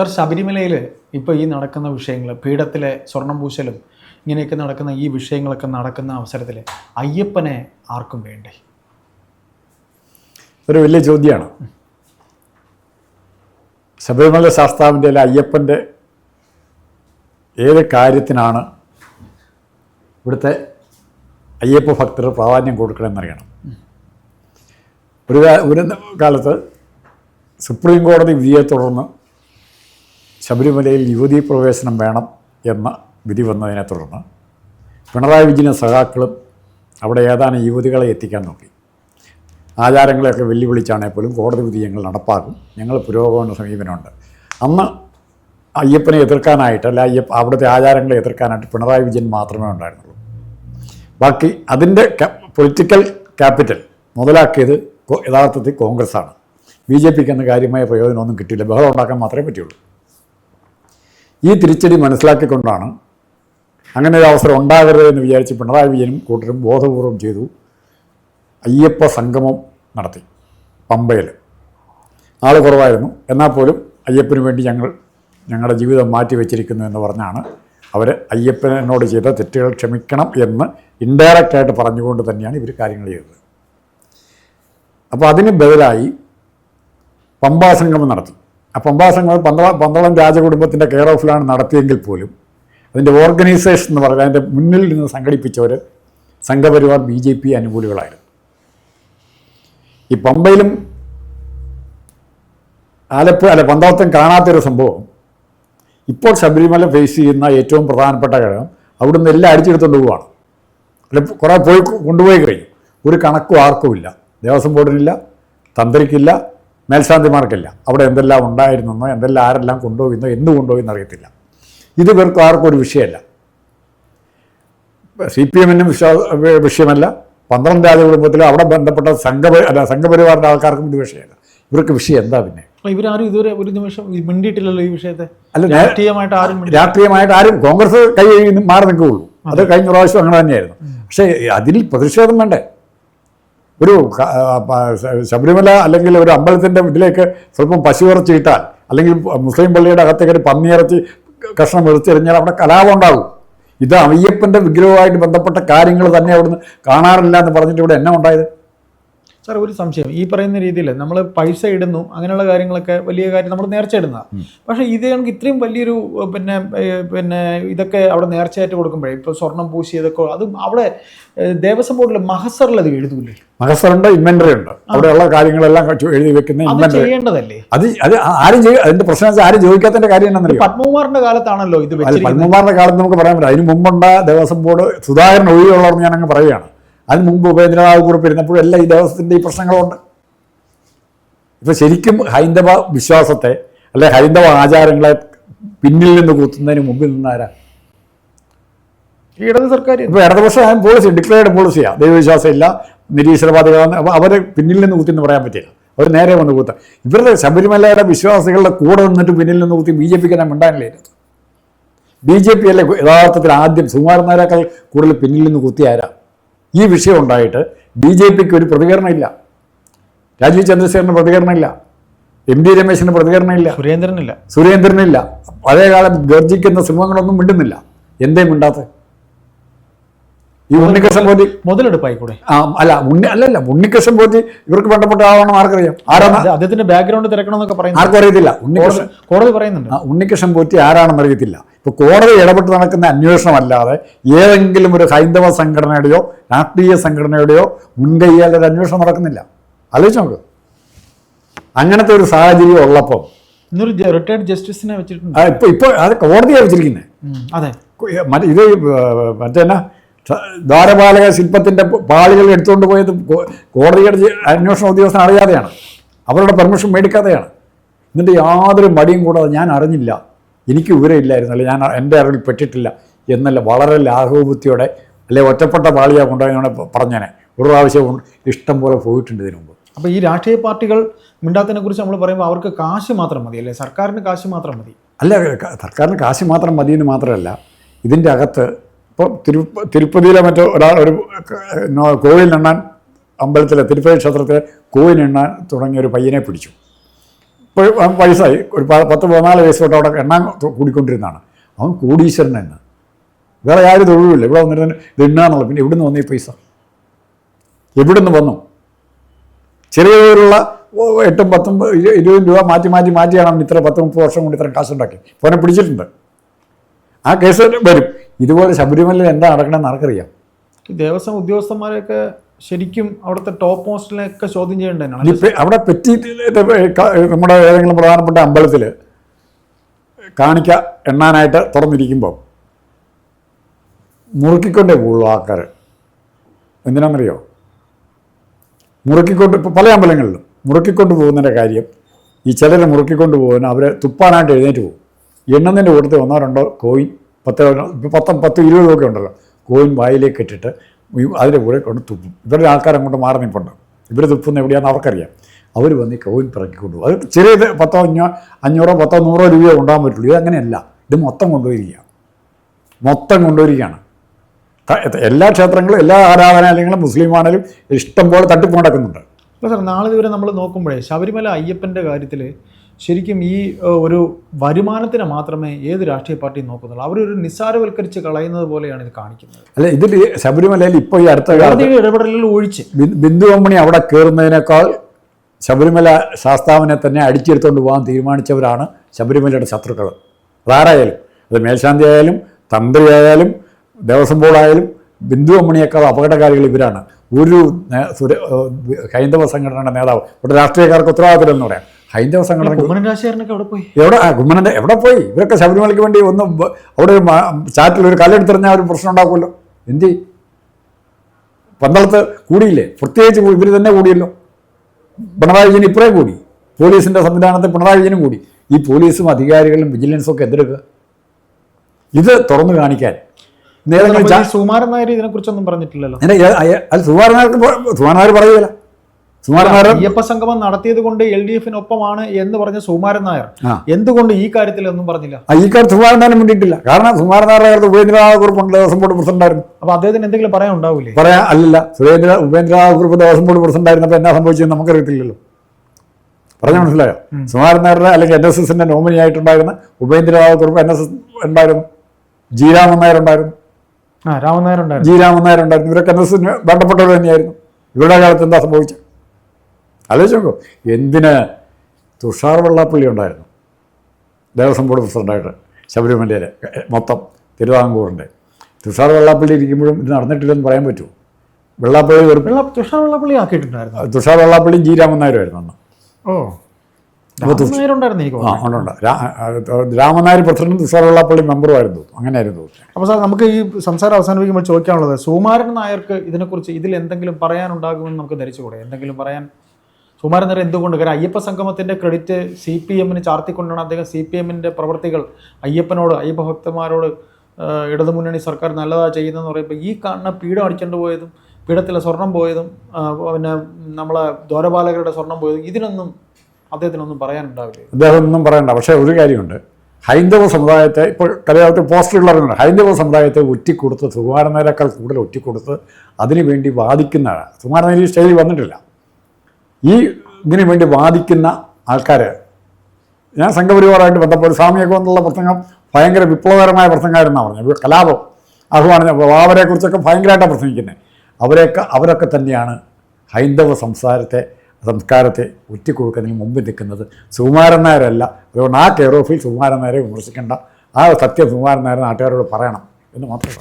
Sir ശബരിമലയിൽ ഇപ്പോൾ ഈ നടക്കുന്ന വിഷയങ്ങൾ പീഠത്തിലെ സ്വർണം പൂശലും ഇങ്ങനെയൊക്കെ നടക്കുന്ന ഈ വിഷയങ്ങളൊക്കെ നടക്കുന്ന അവസരത്തിൽ അയ്യപ്പനെ ആർക്കും വേണ്ടേ? ഒരു വലിയ ചോദ്യമാണ് ശബരിമല ശാസ്താവിന്റെ അയ്യപ്പന്റെ ഏത് കാര്യത്തിനാണ് ഇവിടുത്തെ അയ്യപ്പ ഭക്തർ പ്രാധാന്യം കൊടുക്കണമെന്നറിയണം ഒരു ഒരു കാലത്ത് സുപ്രീം കോടതി വിധിയെ തുടർന്ന് ശബരിമലയിൽ യുവതീ പ്രവേശനം വേണം എന്ന വിധി വന്നതിനെ തുടർന്ന് പിണറായി വിജയനും സഖാക്കളും അവിടെ ഏതാനും യുവതികളെ എത്തിക്കാൻ നോക്കി. ആചാരങ്ങളെയൊക്കെ വെല്ലുവിളിച്ചാണെങ്കിൽ പോലും കോടതി വിധി ഞങ്ങൾ നടപ്പാക്കും. ഞങ്ങൾ പുരോഗമന സമീപനമുണ്ട്. അന്ന് അയ്യപ്പനെ എതിർക്കാനായിട്ട് അല്ല അയ്യപ്പ അവിടുത്തെ ആചാരങ്ങളെ എതിർക്കാനായിട്ട് പിണറായി വിജയൻ മാത്രമേ ഉണ്ടായിരുന്നുള്ളൂ. ബാക്കി അതിന്റെ പൊളിറ്റിക്കൽ ക്യാപിറ്റൽ മുതലാക്കിയത് യഥാർത്ഥത്തിൽ കോൺഗ്രസ്സാണ്. ബി ജെ പിക്ക് എന്ന കാര്യമായ പ്രയോജനമൊന്നും കിട്ടിയില്ല. ബഹളം ഉണ്ടാക്കാൻ മാത്രമേ പറ്റുള്ളൂ. ഈ തിരിച്ചടി മനസ്സിലാക്കിക്കൊണ്ടാണ് അങ്ങനെ ഒരു അവസരം ഉണ്ടാകരുത് എന്ന് വിചാരിച്ച് പിണറായി വിജയനും കൂട്ടരും ബോധപൂർവം ചെയ്തു അയ്യപ്പ സംഗമം നടത്തി പമ്പയിൽ. ആൾ കുറവായിരുന്നു. എന്നാൽ പോലും അയ്യപ്പന് വേണ്ടി ഞങ്ങൾ ഞങ്ങളുടെ ജീവിതം മാറ്റി വെച്ചിരിക്കുന്നു എന്ന് പറഞ്ഞാണ് അവർ അയ്യപ്പനോട് ചെയ്ത തെറ്റുകൾ ക്ഷമിക്കണം എന്ന് ഇൻഡയറക്റ്റായിട്ട് പറഞ്ഞുകൊണ്ട് തന്നെയാണ് ഇവർ കാര്യങ്ങൾ ചെയ്തത്. അപ്പോൾ അതിന് ബദലായി പമ്പാസംഗമം നടത്തി. ആ പമ്പാ സംഗമം പന്തള പന്തളം രാജകുടുംബത്തിന്റെ കെയർ ഓഫിലാണ് നടത്തിയെങ്കിൽ പോലും അതിന്റെ ഓർഗനൈസേഷൻ എന്ന് പറഞ്ഞാൽ അതിന്റെ മുന്നിൽ നിന്ന് സംഘടിപ്പിച്ചവർ സംഘപരിവാർ ബി ജെ പി അനുകൂലികളായിരുന്നു. ഈ പമ്പയിലും ആലപ്പുഴ അല്ല പന്തളത്തും കാണാത്തൊരു സംഭവം. ഇപ്പോൾ ശബരിമല ഫേസ് ചെയ്യുന്ന ഏറ്റവും പ്രധാനപ്പെട്ട ഘടകം അവിടുന്ന് എല്ലാം അടിച്ചെടുത്തുകൊണ്ട് പോവുകയാണ് അല്ല കുറേ പോയി കൊണ്ടുപോയി കഴിഞ്ഞു. ഒരു കണക്കും ആർക്കുമില്ല ദേവസ്വം ബോർഡിനില്ല തന്ത്രിക്കില്ല മേൽശാന്തിമാർക്കില്ല. അവിടെ എന്തെല്ലാം ഉണ്ടായിരുന്നെന്നോ എന്തെല്ലാം ആരെല്ലാം കൊണ്ടുപോയിന്നോ എന്ത് കൊണ്ടുപോയി എന്നറിയത്തില്ല ഇത് ഇവർക്ക് ആർക്കും ഒരു വിഷയമല്ല. സി പി എമ്മിനും വിശ്വാസ വിഷയമല്ല. പന്ത്രണ്ട് രാജകുടുംബത്തിലും അവിടെ ബന്ധപ്പെട്ട സംഘ അല്ല സംഘപരിവാറിന്റെ ആൾക്കാർക്കും ഇത് വിഷയമല്ല. ഇവർക്ക് വിഷയം എന്താ പിന്നെ? ഇവരാരും ഇതുവരെ ഒരു നിമിഷം മിണ്ടിയിട്ടില്ലല്ലോ ഈ വിഷയത്തെ? അല്ല രാഷ്ട്രീയമായിട്ട് ആരും രാഷ്ട്രീയമായിട്ട് ആരും കോൺഗ്രസ് കൈ മാറി നിൽക്കുകയുള്ളൂ. അത് കഴിഞ്ഞ പ്രാവശ്യം അങ്ങനെ തന്നെയായിരുന്നു. പക്ഷേ അതിൽ പ്രതിഷേധം വേണ്ടേ? ഒരു ശബരിമല അല്ലെങ്കിൽ ഒരു അമ്പലത്തിന്റെ ഇതിലേക്ക് സ്വല്പം പശുവിറച്ചി ഇട്ടാൽ അല്ലെങ്കിൽ മുസ്ലിം പള്ളിയുടെ അകത്തേക്ക് ഒരു പന്നിയിറച്ചി കഷ്ണം എറിച്ചെറിഞ്ഞാൽ അവിടെ കലാപം ഉണ്ടാകും. ഇത് അയ്യപ്പന്റെ വിഗ്രഹവുമായിട്ട് ബന്ധപ്പെട്ട കാര്യങ്ങൾ തന്നെ അവിടുന്ന് കാണാറില്ല എന്ന് പറഞ്ഞിട്ട് ഇവിടെ എന്നെ ഉണ്ടായത്? സാർ ഒരു സംശയം. ഈ പറയുന്ന രീതിയിൽ നമ്മൾ പൈസ ഇടുന്നു അങ്ങനെയുള്ള കാര്യങ്ങളൊക്കെ വലിയ കാര്യം നമ്മൾ നേർച്ച ഇടുന്നതാണ് പക്ഷേ ഇത് നമുക്ക് ഇത്രയും വലിയൊരു പിന്നെ പിന്നെ ഇതൊക്കെ അവിടെ നേർച്ചയായിട്ട് കൊടുക്കുമ്പോഴേ ഇപ്പോൾ സ്വർണം പൂശിയതൊക്കെ അത് അവിടെ ദേവസ്വം ബോർഡിൽ മഹസറിൽ അത് എഴുതൂലേ? മഹസറുണ്ട് ഇൻവെന്ററി ഉണ്ട്. അവിടെയുള്ള കാര്യങ്ങളെല്ലാം എഴുതി വെക്കുന്ന ചെയ്യേണ്ടതല്ലേ? അത് അത് ആരും ചെയ്യും അതിന്റെ പ്രശ്നം ആരും ചോദിക്കാത്തതിന്റെ കാര്യം എന്താണെന്നറിയോ? പത്മകുമാറിന്റെ കാലത്താണല്ലോ ഇത് പത്മകുമാറിന്റെ കാലത്ത് നമുക്ക് പറയാൻ പറ്റില്ല. അതിന് മുമ്പുണ്ട ദേവസ്വം ബോർഡ് സുധാകരൻ ഒഴിവുള്ളവർ ഞാൻ അങ്ങ് പറയുകയാണ്. അതിന് മുമ്പ് ഉപേന്ദ്രനാഥ് കുറിപ്പ് ഇരുന്നപ്പോഴും എല്ലാം ഈ ദേവസ്വത്തിന്റെ ഈ പ്രശ്നങ്ങളുണ്ട്. ഇപ്പോൾ ശരിക്കും ഹൈന്ദവ വിശ്വാസത്തെ അല്ലെ ഹൈന്ദവ ആചാരങ്ങളെ പിന്നിൽ നിന്ന് കുത്തുന്നതിന് മുമ്പിൽ നിന്നാരാ? ഇടത് സർക്കാർ ഇപ്പോൾ ഇടതുപക്ഷ പോളിസി ഡിക്ലെയർഡ് പോളിസിയാണ് ദൈവവിശ്വാസം ഇല്ല നിരീശ്വരവാദികളാണ്. അപ്പോൾ അവരെ പിന്നിൽ നിന്ന് കുത്തിന്ന് പറയാൻ പറ്റില്ല. അവർ നേരെ വന്ന് കൂത്ത. ഇവരുടെ ശബരിമലയുടെ വിശ്വാസികളുടെ കൂടെ നിന്നിട്ട് പിന്നിൽ നിന്ന് കുത്തി ബി ജെ പിക്ക് തന്നെ മിണ്ടാനില്ല ബി ജെ പി അല്ലേ യഥാർത്ഥത്തിൽ ആദ്യം സുകുമാരൻ നായരേക്കാൾ കൂടുതൽ പിന്നിൽ നിന്ന് കുത്തി ആരാ? ഈ വിഷയം ഉണ്ടായിട്ട് ബി ജെ പിക്ക് ഒരു പ്രതികരണമില്ല. രാജീവ് ചന്ദ്രശേഖരന് പ്രതികരണമില്ല. എം ഡി രമേശിന് പ്രതികരണമില്ല. സുരേന്ദ്രനില്ല. സുരേന്ദ്രനില്ല. പഴയകാലം ഗർജിക്കുന്ന സിംഹങ്ങളൊന്നും മിണ്ടുന്നില്ല. എന്തേ മിണ്ടാത്ത? ഈ ഉണ്ണികൃഷ്ണൻ പോറ്റി. മുതലെടുപ്പായിക്കൂടെ? ആ അല്ല ഉണ്ണി അല്ലല്ല ഉണ്ണിക്കൃഷ്ണൻ പോറ്റി ഇവർക്ക് ബന്ധപ്പെട്ട ആളാണെന്ന് ആർക്കറിയാം? ആരാണ്? അദ്ദേഹത്തിന്റെ ബാക്ക്ഗ്രൗണ്ട് തിരക്കണമെന്നൊക്കെ പറയുന്നു ആർക്കും അറിയത്തില്ല. ഉണ്ണികൃഷ്ണൻ കോടതി- പറയുന്നുണ്ട്. ആ, ഉണ്ണികൃഷ്ണൻ പോറ്റി ആരാണെന്ന് അറിയത്തില്ല. ഇപ്പോൾ കോടതി ഇടപെട്ട് നടക്കുന്ന അന്വേഷണമല്ലാതെ ഏതെങ്കിലും ഒരു ഹൈന്ദവ സംഘടനയുടെയോ രാഷ്ട്രീയ സംഘടനയുടെയോ മുൻകൈയാൽ ഒരു അന്വേഷണം നടക്കുന്നില്ല. ആലോചിച്ച് നോക്ക്. അങ്ങനത്തെ ഒരു സാഹചര്യം ഉള്ളപ്പോൾ ഇന്നൊരു റിട്ടയർഡ് ജസ്റ്റിസിനെ വെച്ചിട്ടുണ്ട്. ഇപ്പോൾ ഇപ്പോൾ അത് കോടതിയാണ് വെച്ചിരിക്കുന്നത് അതെ. മറ്റേ ഇത് മറ്റേ ദ്വാരപാലക ശില്പത്തിന്റെ പാളികൾ എടുത്തുകൊണ്ട് പോയത് കോടതിയുടെ അന്വേഷണ ഉദ്യോഗസ്ഥൻ അറിയാതെയാണ്. അവരുടെ പെർമിഷൻ മേടിക്കാതെയാണ്. എന്നിട്ട് യാതൊരു മടിയും കൂടാതെ ഞാൻ അറിഞ്ഞില്ല. എനിക്ക് വിവരമില്ലായിരുന്നു. അല്ലെ ഞാൻ എന്റെ അറിവിൽ പെട്ടിട്ടില്ല എന്നല്ല വളരെ ലാഘവബുദ്ധിയോടെ അല്ലെ ഒറ്റപ്പെട്ട പാളിയാ കൊണ്ടുപോയി പറഞ്ഞേനെ. ഒരു പ്രാവശ്യം ഇഷ്ടം പോലെ പോയിട്ടുണ്ട് ഇതിനു മുമ്പ്. അപ്പോൾ ഈ രാഷ്ട്രീയ പാർട്ടികൾ മിണ്ടാത്തതിനെ കുറിച്ച് നമ്മൾ പറയുമ്പോൾ അവർക്ക് കാശ് മാത്രം മതി അല്ലേ? സർക്കാരിന് കാശ് മാത്രം മതി. അല്ല സർക്കാരിന് കാശ് മാത്രം മതി എന്ന് മാത്രമല്ല ഇതിന്റെ അകത്ത് ഇപ്പോൾ തിരു തിരുപ്പതിയിലെ മറ്റോ ഒരാൾ ഒരു കോവിൽ എണ്ണാൻ അമ്പലത്തിലെ തിരുപ്പതി ക്ഷേത്രത്തിലെ കോവിൽ എണ്ണാൻ തുടങ്ങിയ ഒരു പയ്യനെ പിടിച്ചു. ഇപ്പോൾ വയസ്സായി. ഒരു പത്ത് പതിനാല് വയസ്സ് തൊട്ട് അവിടെ എണ്ണാൻ കൂടിക്കൊണ്ടിരുന്നതാണ്. അവൻ കോടീശ്വരൻ എന്ന് വേറെ ആരും തൊഴിലുമില്ല ഇവിടെ വന്നിരുന്ന ഇത് എണ്ണാന്നുള്ള പിന്നെ എവിടുന്ന് വന്നീ പൈസ. എവിടുന്ന് വന്നു? ചെറിയ തോതിലുള്ള എട്ടും പത്തും ഇരുപതും രൂപ മാറ്റി മാറ്റി മാറ്റിയാണ് അവൻ ഇത്ര പത്ത് മുപ്പത് വർഷം കൊണ്ട് ഇത്ര കാശുണ്ടാക്കി പോനെ പിടിച്ചിട്ടുണ്ട്. ആ കേസ് വരും. ഇതുപോലെ ശബരിമലയിൽ എന്താ നടക്കണമെന്ന് ആർക്കറിയാം? ദേവസ്വം ഉദ്യോഗസ്ഥന്മാരെയൊക്കെ ശരിക്കും അവിടുത്തെ ടോപ്പ് പോസ്റ്റിലൊക്കെ ചോദ്യം ചെയ്യേണ്ടതാണ് അവിടെ പെറ്റി നമ്മുടെ ഏതെങ്കിലും പ്രധാനപ്പെട്ട അമ്പലത്തിൽ കാണിക്ക എണ്ണാനായിട്ട് തുറന്നിരിക്കുമ്പോൾ മുറുക്കിക്കൊണ്ടേ പോകുള്ളൂ ആൾക്കാർ എന്തിനാണെന്നറിയോ മുറുക്കിക്കൊണ്ട് ഇപ്പോൾ പല അമ്പലങ്ങളിലും മുറുക്കിക്കൊണ്ട് പോകുന്നതിന്റെ കാര്യം ഈ ചിലർ മുറുക്കിക്കൊണ്ട് പോകുന്ന അവരെ തുപ്പാനായിട്ട് എഴുന്നേറ്റ് പോകും. എണ്ണുന്നതിന്റെ കൂട്ടത്തിൽ ഒന്നോ രണ്ടോ കോയിൻ പത്ത് പത്ത് പത്ത് ഇരുപത് ഒക്കെ ഉണ്ടല്ലോ. കോയിൻ വായിലേക്ക് ഇട്ടിട്ട് അതിന്റെ കൂടെ കൊണ്ട് തുപ്പും. ഇവരുടെ ആൾക്കാർ അങ്ങോട്ട് മാറി നിൽപ്പുണ്ട്. ഇവർ തുപ്പുന്ന എവിടെയാണെന്ന് അവർക്കറിയാം. അവർ വന്ന് കോയിൻ പിറക്കിക്കൊണ്ടു അത് ചെറിയ പത്തോ അഞ്ഞോ അഞ്ഞൂറോ പത്തോ നൂറോ രൂപയോ ഉണ്ടാകാൻ പറ്റുള്ളൂ. ഇത് അങ്ങനെയല്ല. ഇത് മൊത്തം കൊണ്ടുവരിക മൊത്തം കൊണ്ടുവരികയാണ്. എല്ലാ ക്ഷേത്രങ്ങളും എല്ലാ ആരാധനാലയങ്ങളും മുസ്ലിം ആണെങ്കിലും ഇഷ്ടം പോലെ തട്ടിപ്പ് നടക്കുന്നുണ്ട്. അല്ല സാർ നാളെ ഇതുവരെ നമ്മൾ നോക്കുമ്പോഴേ ശബരിമല അയ്യപ്പന്റെ കാര്യത്തിൽ ശരിക്കും ഈ ഒരു വരുമാനത്തിന് മാത്രമേ ഏത് രാഷ്ട്രീയ പാർട്ടിയും നോക്കുന്നുള്ളൂ. അവരൊരു നിസ്സാരവൽക്കരിച്ച് കളയുന്നത് പോലെയാണ് ഇത് കാണിക്കുന്നത്. അല്ല ഇതിൽ ശബരിമലയിൽ ഇപ്പോൾ ഈ അടുത്ത കാലത്ത് ഇടപെടലുകൾ ഒഴിച്ച്. ബിന്ദു അമ്മണി അവിടെ കയറുന്നതിനേക്കാൾ ശബരിമല ശാസ്താവിനെ തന്നെ അടിച്ചെടുത്തുകൊണ്ട് പോകാൻ തീരുമാനിച്ചവരാണ് ശബരിമലയുടെ ശത്രുക്കൾ. അതാരായാലും അത് മേൽശാന്തി ആയാലും തന്ത്രി ആയാലും ദേവസ്വം ബോർഡായാലും ബിന്ദു അമ്മണിയേക്കാൾ അപകടകാരികൾ ഇവരാണ്. ഒരു ഹൈന്ദവ സംഘടനയുടെ നേതാവ്. ഇവിടെ രാഷ്ട്രീയക്കാർക്ക് ഉത്തരവാദിത്തം പറയാം. ഹൈന്ദവ സംഘടന എവിടെ കുമ്മനന്റെ എവിടെ? പോയി? ഇവരൊക്കെ ശബരിമലയ്ക്ക് വേണ്ടി ഒന്ന് അവിടെ ഒരു ചാറ്റിൽ ഒരു കല്ലെടുത്തെറിഞ്ഞാൽ ഒരു പ്രശ്നം ഉണ്ടാക്കുമല്ലോ. എന്ത്? പന്തളത്ത് കൂടിയില്ലേ? പ്രത്യേകിച്ച് ഇവർ തന്നെ കൂടിയല്ലോ. പിണറായി വിജയൻ ഇപ്പറേ കൂടി. പോലീസിന്റെ സംവിധാനത്തിൽ പിണറായി വിജയനും കൂടി. ഈ പോലീസും അധികാരികളും വിജിലൻസും ഒക്കെ എന്തെടുക്കുക? ഇത് തുറന്നു കാണിക്കാൻ. നേരെ സുമാരൻ നായർ ഇതിനെക്കുറിച്ചൊന്നും പറഞ്ഞിട്ടില്ലല്ലോ. അല്ല സുമാരൻ നായർക്ക് സുമാരൻ നായർ പറയുകയില്ല. അയ്യപ്പ സംഗമം നടത്തിയത് കൊണ്ട് എൽ ഡി എഫിനൊപ്പമാണ് എന്ന് പറഞ്ഞ സുമാരൻ നായർ. എന്തുകൊണ്ട് ഈ കാര്യത്തിൽ ഒന്നും പറഞ്ഞില്ല? ഈ ഈ കാലത്ത് നായർ മുന്നിട്ടില്ല. കാരണം സുമാരനാരുടെ നായർ ഉപേന്ദ്രനാഥ് കുറുപ്പുണ്ട് ദേവസ്വം ബോർഡ് പ്രസിഡന്റായിരുന്നു അപ്പൊ അദ്ദേഹത്തിന് എന്തെങ്കിലും പറയാൻ ഉണ്ടാവില്ലേ പറയാ അല്ലല്ല. സുരേന്ദ്ര ഉപേന്ദ്രനാഥ് കുറിപ്പ് ദേവസ്വം ബോർഡ് പ്രസിഡന്റ് ആയിരുന്നപ്പോൾ എന്നാ നമുക്ക് നമുക്കറിയത്തില്ലല്ലോ. പറഞ്ഞ മനസ്സിലായോ? സുമാരൻ നായരുടെ അല്ലെങ്കിൽ എൻ എസ് എസിന്റെ nominee ആയിട്ടുണ്ടായിരുന്ന Upendranath Kurup N S S ഉണ്ടായിരുന്നു. ജി രാമൻ നായർ ഉണ്ടായിരുന്നു. രാമൻ നായർ ഉണ്ടായിരുന്നു. ജി രാമൻ നായർ ഉണ്ടായിരുന്നു. ഇവരൊക്കെ എൻ എസ് എസിന് വേണ്ടപ്പെട്ടവർ തന്നെയായിരുന്നു. ഇവരുടെ കാലത്ത് എന്താ സംഭവിച്ചത്? ആലോചിച്ച് നോക്കൂ. എന്തിന് തുഷാർ വെള്ളാപ്പള്ളി ഉണ്ടായിരുന്നു? ദേവസ്വം ബോർഡ് പ്രസിഡന്റായിട്ട് ശബരിമലയിലെ മൊത്തം തിരുവിതാംകൂറിന്റെ തുഷാർ വെള്ളാപ്പള്ളി ഇരിക്കുമ്പോഴും ഇത് നടന്നിട്ടില്ലെന്ന് പറയാൻ പറ്റുമോ? വെള്ളാപ്പള്ളി വെള്ള തുഷാർ വെള്ളാപ്പള്ളി ആക്കിയിട്ടുണ്ടായിരുന്നു? തുഷാർ വെള്ളാപ്പള്ളിയും ജി രാമൻ നായരുമായിരുന്നു അന്ന്. ഓ. രാമൻ നായർ ഉണ്ടായിരുന്നു എനിക്ക് ആ തോന്നുന്നു. ഉണ്ട് ഉണ്ട്. രാ- രാമൻ നായർ പ്രസിഡന്റും തുഷാർ വെള്ളാപ്പള്ളി മെമ്പറുമായിരുന്നു അങ്ങനെയായിരുന്നു അപ്പോൾ സാർ നമുക്ക് ഈ സംസാരം അവസാനിപ്പിക്കുമ്പോൾ ചോദിക്കാനുള്ളത് സുമാരൻ നായർക്ക് ഇതിനെക്കുറിച്ച് ഇതിൽ എന്തെങ്കിലും പറയാനുണ്ടാകുമെന്ന് നമുക്ക് ധരിച്ചുകൂടെ? എന്തെങ്കിലും പറയാൻ സുമാരൻ നേരം എന്തുകൊണ്ട്? കാരണം അയ്യപ്പ സംഗമത്തിന്റെ ക്രെഡിറ്റ് സി പി എമ്മിന് ചാർത്തിക്കൊണ്ടാണ് അദ്ദേഹം സി പി എമ്മിന്റെ പ്രവർത്തികൾ അയ്യപ്പനോട് അയ്യപ്പ ഭക്തന്മാരോട് ഇടതുമുന്നണി സർക്കാർ നല്ലതാണ് ചെയ്യുന്നതെന്ന് പറയുമ്പോൾ ഈ കാണുന്ന പീഠം അടിച്ചുകൊണ്ട് പോയതും പീഠത്തിലെ സ്വർണം പോയതും പിന്നെ നമ്മളെ ദ്വാരപാലകരുടെ സ്വർണം പോയതും ഇതിനൊന്നും അദ്ദേഹത്തിനൊന്നും പറയാനുണ്ടാവില്ല? അദ്ദേഹം ഒന്നും പറയണ്ട. പക്ഷേ ഒരു കാര്യമുണ്ട്. ഹൈന്ദവ സമുദായത്തെ ഇപ്പോൾ കലയാളത്തിൽ പോസ്റ്ററുകളറിയുന്നുണ്ട് ഹൈന്ദവ സമുദായത്തെ ഒറ്റിക്കൊടുത്ത് സുകുമാരനേക്കാൾ കൂടുതൽ ഒറ്റിക്കൊടുത്ത് അതിനു വേണ്ടി വാദിക്കുന്ന സുകുമാരനേരി സ്റ്റൈലിൽ വന്നിട്ടില്ല. ഈ ഇതിനു വേണ്ടി വാദിക്കുന്ന ആൾക്കാർ ഞാൻ സംഘപരിവാറായിട്ട് ബന്ധപ്പെട്ട് സ്വാമിയൊക്കെ വന്നുള്ള പ്രസംഗം ഭയങ്കര വിപ്ലവകരമായ പ്രസംഗമായിരുന്നാണ് പറഞ്ഞത്. കലാപം ആഹ്വാനം അവരെക്കുറിച്ചൊക്കെ ഭയങ്കരമായിട്ടാണ് പ്രസംഗിക്കുന്നത് അവരെയൊക്കെ അവരൊക്കെ തന്നെയാണ് ഹൈന്ദവ സംസാരത്തെ സംസ്കാരത്തെ ഒറ്റിക്കൊടുക്കുന്നതിന് മുമ്പിൽ നിൽക്കുന്നത് സുകുമാരൻ നായരല്ല. അതുകൊണ്ട് ആ കെയർ ഓഫിൽ നായരെ വിമർശിക്കേണ്ട. ആ സത്യം സുകുമാരൻ നാട്ടുകാരോട് പറയണം എന്ന് മാത്രമേ